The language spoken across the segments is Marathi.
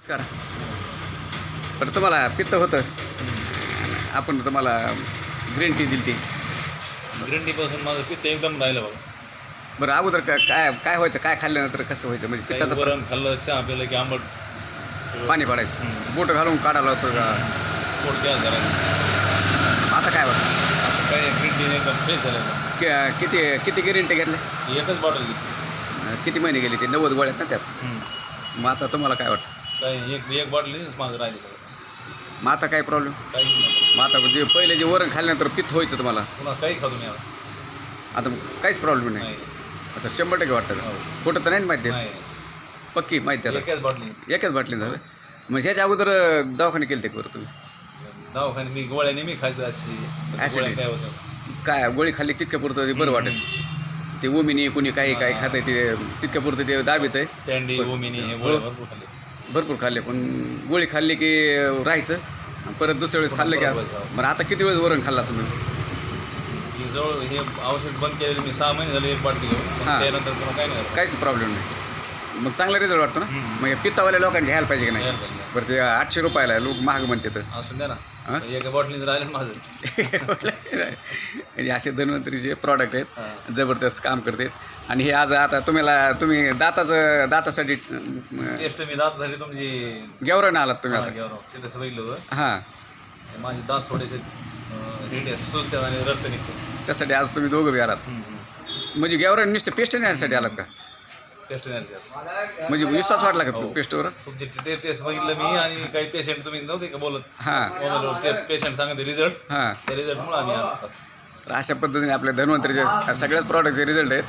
नमस्कार. बरं तुम्हाला पित्त होतं. आपण तुम्हाला ग्रीन टी दिली ती ग्रीन टीपासून माझं पित्त एकदम राहिलं बघा. बरं अगोदर काय काय काय व्हायचं काय खाल्ल्यानंतर कसं व्हायचं? म्हणजे काही पित्ताचं वरण खाल्लं चहा पिलं की आंबट सगळं. पाणी पडायचं. बोट घालून काढायला होतं का? पोट गॅस झाला. आता काय होतं आता काय ग्रीन टी एकदम फ्रेश झालं. एकदम. कि- किती किती ग्रीन टी घेतले? एकच बॉटल घेतली. किती महिने गेले ते? नव्वद गोळ्यात ना त्यात. मग आता तुम्हाला काय वाटतं? काही एक एक बॉटल माझं राहिलं सगळं मग आता काय प्रॉब्लेम काही नाही. मग आता म्हणजे पहिले जे वरण खाल्ल्यानंतर पित्त व्हायचं तुम्हाला? पुन्हा काही खातो मी आता. आता काहीच प्रॉब्लेम नाही. नाही. असं शंभर टक्के वाटतं का? हो. खोटं तर नाही ना माहिती? नाही. पक्की माहिती आता? एकच बॉटल एकच बाटली झालं. मग ह्याच्या अगोदर अं, दवाखाने केले ते बरं तुम्ही? दवाखाने मी गोळ्याने मी खायचो. गोळ्या काय होतं? काय गोळी खाल्ली तितक्या पुरतं ते बरं वाटेल? ते ओमिनी कुणी काही काही खातं ते तितक्या पुरतं ते दाबीत आहे टँडी ओमिनी हे. गोळ्या भरपूर खाल्ले. भरपूर खाल्ले पण गोळी खाल्ली की राहायचं परत दुसऱ्या वेळेस खाल्लं की. बरं आता किती वेळेस वरण खाल्लं असं ही जवळ हे औषध बंद केलेलं मी सहा महिने झाले एक बाटली घेऊन पण हां. त्यानंतर पुन्हा काही नाही झालं. काहीच प्रॉब्लेम नाही मग चांगला रिझल्ट वाटतो ना. मग हे पित्तावाल्या लोकांनी घ्यायला पाहिजे की नाही घ्यायला पाहिजे. बरं ते आठशे रुपयाला आहे, लोक महाग म्हणते तर असून द्या ना? एका बॉटलीत राहिलं माझं. म्हणजे असे धन्वंतरीचे प्रॉडक्ट आहेत. जबरदस्त काम करतात. आणि हे आज आता तुम्हाला तुम्ही दाताचं दातासाठी टेस्ट मी दातासाठी तुमची गेवरानं आलात तुम्ही आता. घेऊन तिथं बघितलं होतं. हां. माझे दात थोडेसे सुचतात आणि रक्त निघतं त्यासाठी आज तुम्ही दोघं बी आलात. म्हणजे गेवरान नुसते पेस्ट नेण्यासाठी आलात का? टेस्ट नाही म्हणजे विश्वास वाटला का हो. पेस्टवर? तुमचे टे- टेस्ट बघितलं मी आणि काही पेशंट तुम्ही नव्हते का बोलत? हां. मोबाईलवर ते पेशंट सांगते रिझल्ट हां. त्या रिझल्टमुळे आम्ही आलो. तर अशा पद्धतीने आपल्या धन्वंतरीचे सगळ्याच प्रॉडक्टचे रिझल्ट आहेत.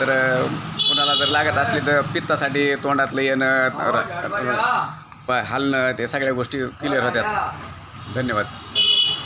तर अं, कुणाला जर लागत असले तर पित्तासाठी तोंडातलं येणं र- प- हालणं ते सगळ्या गोष्टी क्लिअर होत्यात. धन्यवाद.